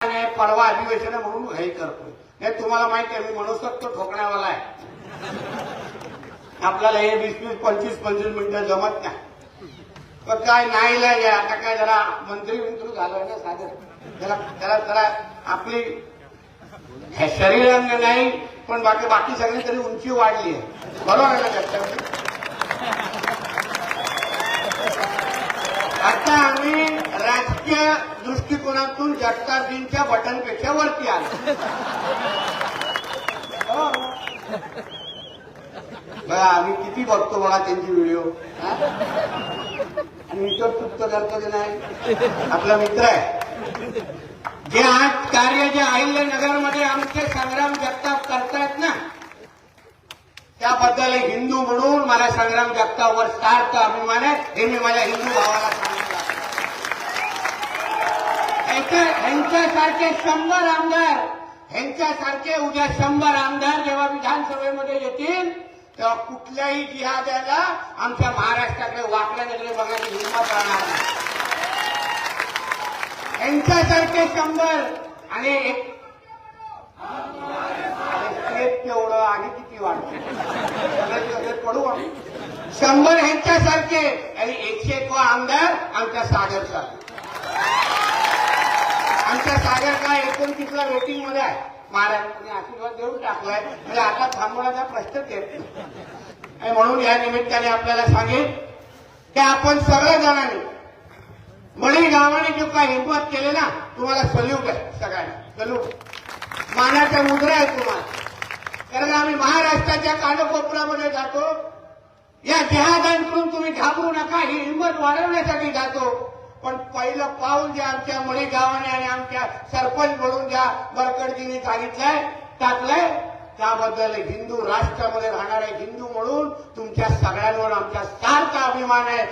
आणि परवा अधिवेशन आहे म्हणून हे करतोय. नाही तुम्हाला माहिती आहे मी मनसत्व ठोकण्यावाला आहे. आपल्याला हे वीस वीस पंचवीस पंचवीस मिनिटं जमत नाही. पण काय नाही आहे आता काय जरा मंत्री मंत्री झालोय ना सागर त्याला त्याला जरा आपली शरीर नाही पण बाकी बाकी सगळी तरी उंची वाढली आहे. बरोबर आहे ना त्याच्यामध्ये आता आम्ही राजकीय दृष्टिकोनातून जगतारजींच्या बटनपेक्षा वरती आलं हो. बघा आम्ही किती बघतो बघा त्यांची व्हिडिओ आणि विचार तुप्त करतो की नाही? आपला मित्र आहे. जे आज कार्य जे अहिल्यानगरमध्ये आमचे संग्राम जगताप करतायत ना त्याबद्दल एक हिंदू म्हणून मला संग्राम जगतापवर सार्थ अभिमान आहे. हे मी माझ्या हिंदू भावाला सांगितलं शंभर आमदार यांच्यासारखे उद्या शंभर आमदार जेव्हा विधानसभेमध्ये येतील तेव्हा कुठल्याही जिहाद्याला आमच्या महाराष्ट्राकडे वाकड्या नगरे बघायची हिंमत राहणार नाही. यांच्यासारखे शंभर आणि एक तेवढं आणि किती वाढत पडू आम्ही शंभर ह्यांच्यासारखे आणि एकशे एक आमदार आमच्या सागर आमच्या सागर काय एकोणतीसला वेटिंगमध्ये आहे. महाराजांनी आशीर्वाद देऊन टाकलाय. म्हणजे आता थांबवण्याचा प्रश्नच येत आणि म्हणून या निमित्ताने आपल्याला सांगेन की आपण सगळ्या जणांनी मणी गावाने जो काय हिंमत केले ना तुम्हाला सल्यूट आहे सगळ्यांना. सल्यूट. मानाच्या मुद्रा आहे तुम्हाला. कारण आम्ही महाराष्ट्राच्या कानकोपऱ्यामध्ये जातो. या जहाजांकडून तुम्ही घाबरू नका ही हिंमत वाढवण्यासाठी जातो. पण पहिलं पाऊल जे आमच्या मणी गावाने आणि आमच्या सरपंच म्हणून ज्या बरकडजींनी सांगितलंय टाकलंय त्याबद्दल हिंदू राष्ट्रामध्ये राहणारे हिंदू म्हणून तुमच्या सगळ्यांवर आमच्या सारखा अभिमान आहे.